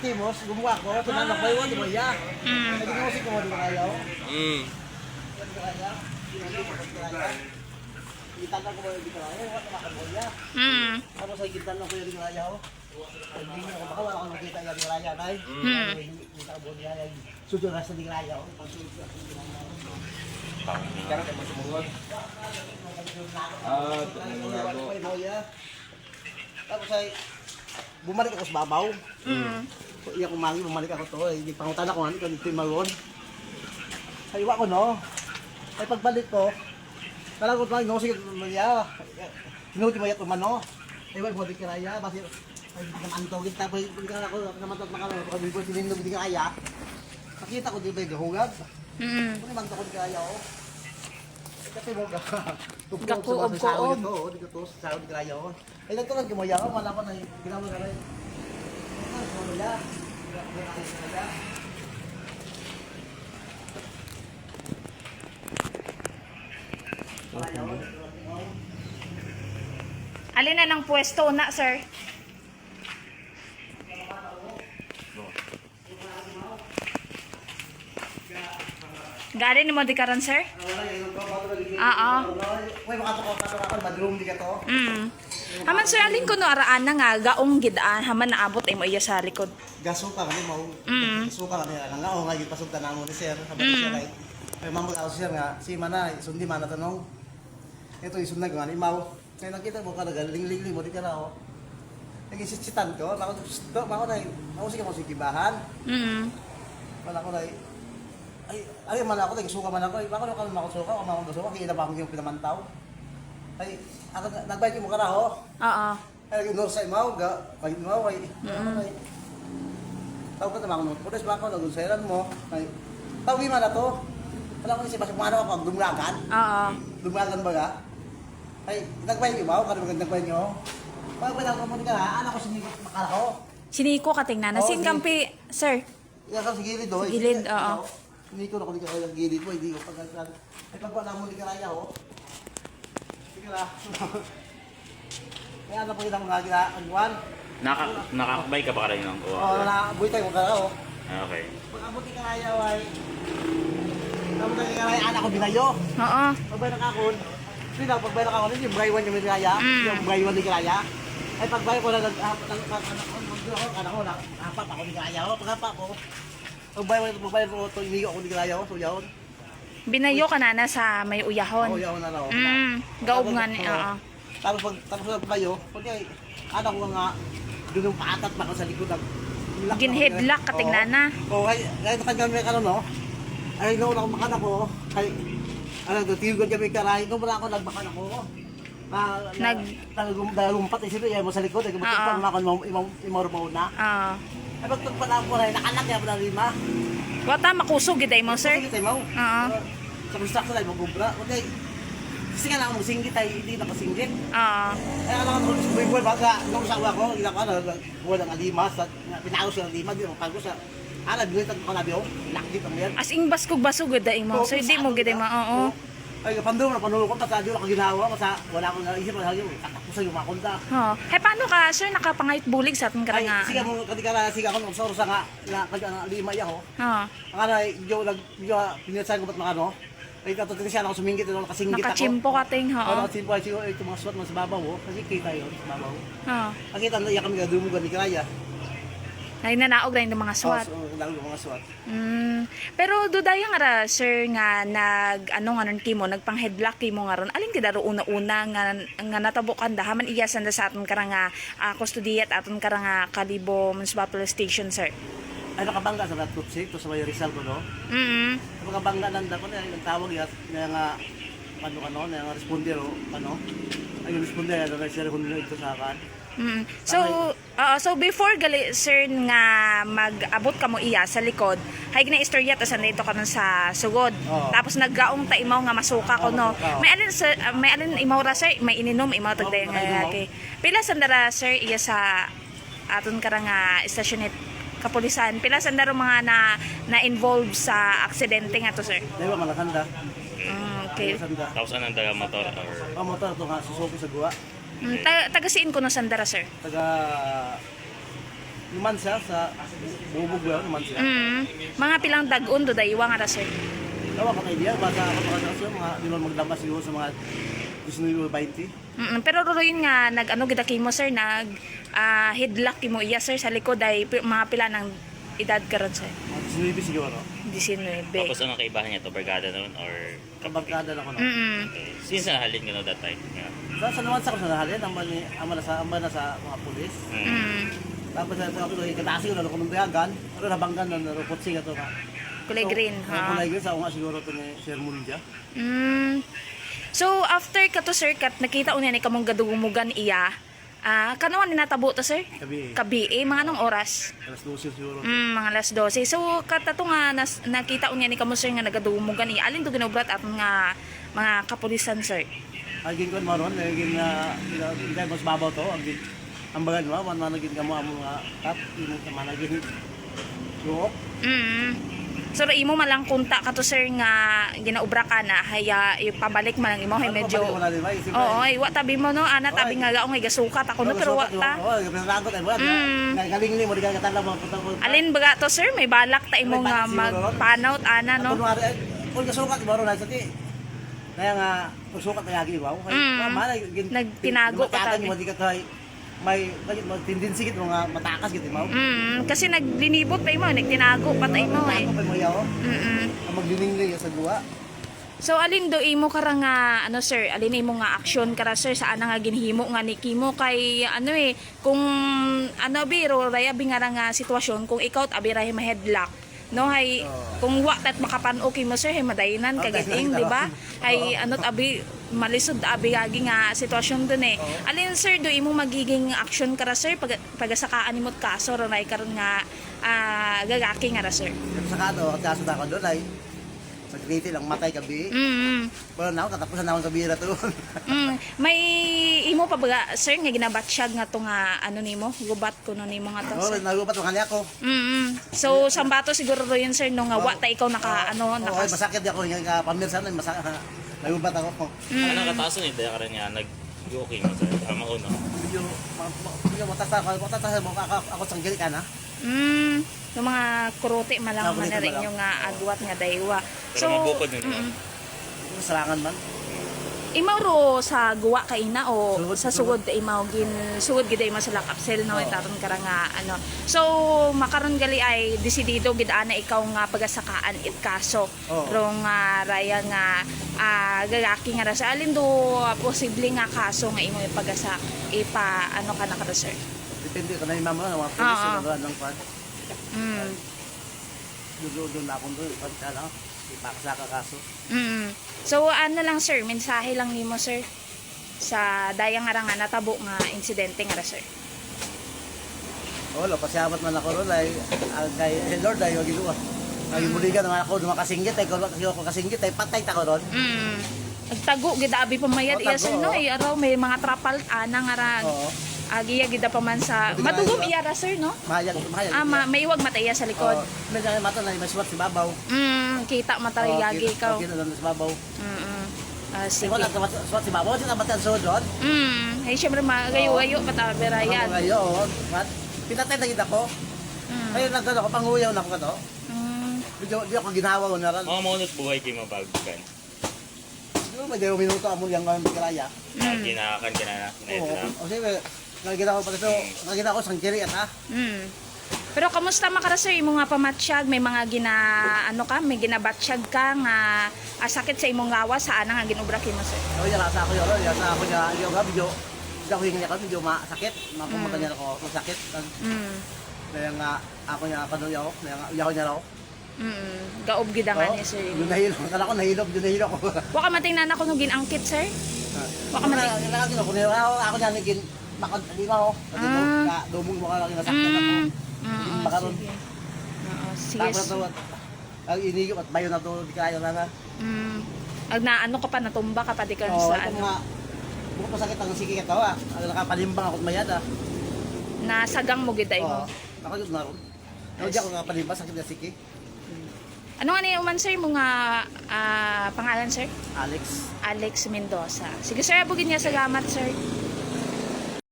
timos, gumawa ko, tunanak ba yun, di ba ya? Mm. Nag-inosik ko mo, di ba kayo? Mm. Di ba kaya? Itan ko mo, di ba kaya? Wala ka mo ya. Mm. Ano sa gitan lang ko yung di ba kaya? Hindi mo ako baka wala akong nakita yung di ba kaya, nay? Mm. Hindi ka mo niya, yung susuras sa di ba kaya? Kaya ka mo sumugod. Ah, tumunago. Ay, mo ya. Tapos ay, bumalik ako sa babaw. Mm. So, iya kumangi, bumalik ako to. Eh, pangutan ako, ano, dito yung malon. Sa iwa ko, no? Ay, pagbalik ko, talagot lang, no, sige, niya. Sinuti mo yato man, no? Ay, wag mo, di kiraya, basi, ay, di ka maantogin, tapos, di ka ako, naman ito, makalo, pag ko sinindog, di kiraya. Nakita ko, di ba, gahugag? Mm. Kung naman to, di kiraya, oh. Kasi mo, sa sa koob. ito, oh, di ka to, sa sahod, di kiraya, oh. Ay, nagtulad ko mo, yaw, wala ko na, ginamit ka na, ano, ya, ya, Alin na ng pwesto na, sir? Galing ni mo di karon, sir? Oo. Uy, makatoko ka to madroom di ka to. Mm. Haman sir, alin ko no araan na nga gaong gidaan haman naabot ay mo iya sa likod. Gaso ka kani mo. Mm. Gaso ka kani nga nga nga pasok tanamo ni sir. Habang siya kay ay mamag ako siya nga si mana sundi mana tanong. Ito isun na nga ni mau. Kaya nakita mo ka nagaling-ling mo di ka na oh. Nagisitsitan ko, ako do, ako na, ako sige mo sige bahan. Mm. Wala ko na ay, ay man ako, nagsuka man ako. Baka ako naman ako suka, o mga suka, kaya na yung pinamantaw. Ay, ako, nagbayad ka na, oh. Oo. Ay, yung sa imaw, ga, kay imaw, ay, ay. Tawag ka naman ako, pulis ba ako, nagunseran mo, ay, tawag man na to. Alam ko ni si Pasok Mano ako, dumulagan, Oo. dumulagan ba ga? Ay, nagbayad imaw, kano magandang nagbayad nyo? Pag ba ako mo ka na, anak ko sinigit makala ko. Siniko ka tingnan. Oo, Nasin di- kampi, sir. Iya ka sa gilid, oh. Sa gilid, oo. Hindi ko na kung di ka kaya gilid mo, hindi ko pag Ay, pag wala mo, di ka kaya, oh. Sige na. Kaya ano po yung mga ginagawan? Naka, nakakabay ka ba kanina ng kuha? Oh, na, buhay tayo mo ka oh. Okay. Pag abuti ka kaya, ay. Abuti ka kaya, anak ko binayo. Oo. Pagbay na kakon. Hindi na, pagbay na kakon, yung buhay one yung may kaya. Mm. Yung one di kaya. Ay, pagbay ko na, nag, ah, nag, nag, anak ko, anak ko, na, apat ako di kaya, oh. Pagkapa ko. Pagbay ko, pagbay ko, ito, hindi ako kaya, oh. So, yun. Binayo ka na na sa may Oh, uyahon. yun na raw. Mm. Gaob nga ni, Oo. Tapos pag tapos pag bayo, pag ay anak ko nga doon yung paatat pa ko sa likod ng lock Ginheadlock ka tingnan na. Oo, ay ay may karon no. Ay no na makana ko. Ay ano do tigo kami karay no wala ako nagbakan ako. Na, Nag- nag nagumpat isip ay mo sa likod ay kumapit pa mo imong mo na. Oo. Ay pag tugpa na ako ay nakanak ya pa lima. Wata makusog giday mo, sir. Sige tayo mo. Oo. Sa construction ay magubra. Okay. Kasi nga lang mo singgit ay hindi na kasinggit. Oo. Eh, alam ko, may buwan baga, nung sawa ko, ina ko, ano, buwan ng lima, sa, pinago siya ng lima, di mo, pag ko sa, ala, bigoy tag kalabi, oh, nakdit ang yan. As ing baskog basog giday mo. So di mo giday mo. Oo. Ay, pandoon na panulo ko, pasa, di ko ginawa, masa, wala akong naisip, tatak ko sa yung mga konta. Oo. Hey, paano ka, sir, nakapangayot bulig sa ating Ay, karanga? siga mo, kati ka na, siga ko, sa oras nga, na, kaya na, lima iya ko. Oo. Ang ano, yung, nag, yung, pinilsahan ko ba't mga ano, ay, katutin siya, ako sumingit, ano, nakasinggit ako. Nakachimpo ka ting, Oo, oo. nakachimpo, ay, siguro, ito mga swat mo sa babaw, oh, kasi kita yun, sa babaw. Oo. Nakita na, iya kami, dumugan ni Kiraya. Ay nanaog na yung mga SWAT. Oh, so, yung mga swat. Mm. Pero dudaya nga ra, sir, nga nag, ano nga nun kimo, nagpang-headlock kimo nga ron. Alin ti daro una-una nga, nga natabukan da, haman iyasan da sa aton karang nga uh, kustodiya at aton karang nga kalibo municipal police station, sir. ay nakabangga sa Rat Tutsi, to sa may Rizal ko, no? Mm Nakabangga lang dako na, yung tawag yat, nga, ano ano, nga responder, ano? Ay, responder, ano, na siya kung ito sa akin. Mm So, oo, so before gali, sir, nga mag-abot ka mo iya sa likod, hay na istorya ta sa dito ka nun sa sugod. Oo. Tapos naggaong ta imaw nga masuka ko, Oo, no? oo. May alin, sir, ah, may alin imaw ra, sir, may ininom, imaw Oo, tagday nga lagi. Pila sandara, sir, iya sa aton karang nga istasyon kapulisan. Pila sandaro mga na na-involve sa aksidente nga to, sir. Dahil ba, malakanda. Mm, okay. Malakanda. Tapos anong taga motor or... Ang motor ito nga, susuki sa guwa. Mm, ta- tagasiin ko no sandara, sir. Taga, Naman siya sa bubog ba naman siya. Mm. Mga pilang dagon do daywa nga ra sir. Tawa ka kay dia basta ako pa sa mga di man maglamas siguro sa mga 19-20. Mm, pero ruruin nga nag ano gid mo sir nag ah, headlock mo iya sir sa likod ay pi- mga pila ng edad karon sir. Mga 19 siguro. 19. Tapos ang kaibahan niya to, barkada na nun or Kabagkada na ko no. Mm. Okay. Since nahalin ka na that time? Yeah. Sa sa naman sa ko sa nahalin ang man ang man sa ang man sa mga pulis. Mm. Tapos sa mga pulis kadasi ko na ko nung bayagan, pero nabanggan na narupot siya to ka. Kulay green ha. Kulay green sa ako nga siguro to ni Sir Munja. Mm. So after ka to sir kat nakita unya ni kamong gadugumugan iya. Ah, kanawan ni natabo to sir? Kabi. Kabi eh, mga anong oras? Alas 12 siguro. Mm, mga alas 12. So, katato nga, nas, nakita unya ni kamo sir nga nagadumugan iya. Alin to ginobrat aton nga mga kapulisan sir? Agin ko maron, agin nga hindi mas babaw to, agin ang bagan mo, man managin ka mo ang mga kat, imo sa managin. Luok. Mm. So, imo malang kunta ka to sir nga ginaubra ka na haya ipabalik man ang imo hay medyo Pabalik na ba? Isip Oo, ay wa tabi mo no, ana tabi nga gaong gasukat ako no pero wa ta. Mm. Galing ni mo di ka mo punta ko. Alin baga to sir, may balak ta imo nga magpanaut ana no. Eh, kung kasukat mo ron sa ti. Kaya nga kung sukat na yagi ba? Kay Mm. mama Nagtinago ka tabi. mo di ka tay may may tendency gid mo nga matakas gid mo. Mm, kasi naglinibot pa imo, nagtinago pa ta imo eh. Ako pa mo yaw. Mm. Ang magliningling sa duwa. So alin do imo kara nga ano sir, alin imo nga aksyon kara sir sa ana nga ginhimo nga ni Kimo kay ano eh kung ano biro raya bingara nga sitwasyon kung ikaw abi ray ma-headlock no hay Oo. kung wa tat makapan-o mo sir hay madainan Okay, kagiting di ba? hay ano't abi malisod abi gagi nga sitwasyon dun eh. Oo. alin sir do imo magiging aksyon kara sir? Pag pagasakaan nimot kaso ray karon nga ah, gagaki nga ra sir. Sa kato, at kaso na ako doon ay sa griti lang matay kabi. mm Pero na katapusan na akong kabira to. Mm, may imo pa ba sir nga ginabatsyag nga to nga ano nimo gubat ko no nimo nga to Oo, sir. nagupat mo kanya ako. Mm. So sambato siguro ro yun sir no nga wa ta ikaw naka ano Oo, naka masakit di ako nga pamirsan na masakit. Nagupat ako. Mm. Ano kataas na idea ka rin niya, nag-okay mo sir. Tama ko no? Medyo ma- ma- medyo matasa ako, matasa mo ako ako sang gili ka na. Mm. Yung mga kurote malang kurote man rin malang. yung nga agwat nga daywa. Pero mabukod yun, mm, Sarangan man. Imaw ro sa guwa kay na o Sugod, sa sugod imaw gin sugod gid mo sa lakapsel no Oo. itaron kara nga ano. So makaron gali ay desidido gid ana ikaw nga pagasakaan it kaso. Oo. Ro nga raya nga ah, gagaki nga ra sa alin do posible nga kaso nga imo ipagasa ipa ano ka na kada sir. Depende ka na yung mama na mga Oo. pulis na doon ng pad. Mm. Doon doon na akong doon. Pag ka lang, ipakasaka kaso. Mm. So ano lang sir, mensahe lang nimo sir sa dayang nga nga natabo nga insidente nga ra sir. Wala, pasyamat man ako ron ay ah, kay eh, Lord ay wag iluwa. Ay muligan nga ako dumakasingit ay kung ako kasingit ay patay ta ko ron. Mm. Nagtago gid abi pamayad Oo, iya sir no oo. ay araw may mga trapal ana nga ra Oo. Agiya gid pa man sa madugom iya ra sir no. Mahayag, mahayag. Ah, ma, may iwag mataya sa likod. May ganyan mata na may suwat si babaw. Mm, kita matay Oo, yagi kita- ikaw. Kita doon sa babaw. Mm. mm. Ah, Sige. sige. Wala ka suwat si babaw, sila mata sa doon. Mm, ay syempre magayo-gayo patabera Ako yan. ngayon, oo. Mat, pinatay na kita ko. Mm. Ayun lang ako, panguyaw na ako ka to. Mm. Medyo di ako ginawa ko na rin. Mga maunot buhay kayo mabagkan. Siguro may dalawang minuto amo yung mga kiraya. Mm. Ginakan ka na. Oo. Sige, nagigina ko pa ito. Nagigina ko sang kiri at ha. Mm. Pero kamusta makara sir imo nga pamatsyag may mga gina ano ka may ginabatsyag ka nga ah, sakit sa imong gawa sa ana nga ginubra kimo sir. O yan, sa ako yun. Yan sa ako niya. Yung nga, medyo. Hindi ako hingi ako, medyo masakit. Mapumunta niya ako, masakit. Mm. Kaya nga, ako niya kanuyaw. Kaya nga, uyaw niya raw. Mm. Gaob gid nga Oo. ni sir. Yung nahilog. Kala ko nahilog, yung nahilog ko. Wa ka matingnan ako no ginangkit sir. Baka Ako mati- na, kailangan ko. Kung ako, ako niya naging, di ba ako? Kasi Ah. daw, ka, dumong mo ka lang, nasaktan ako. Mm. Mm. Sige. Oo, sige. Tapos ang inigip at bayo na to, di kaya na na. Mm. Ag na ano ka pa natumba ka pa di ka Oo, sa ano. nga. Buko pa sakit ang sige ito ah. Ano nakapalimbang ako at mayad ah. Nasagang mo gid ay Oo. mo. Ako yun na ron. Ano di ako nakapalimbang, sakit na sige. Ano nga niyo man sir mo nga ah, pangalan sir? Alex. Alex Mendoza. Sige sir, bugin niya sa gamat sir.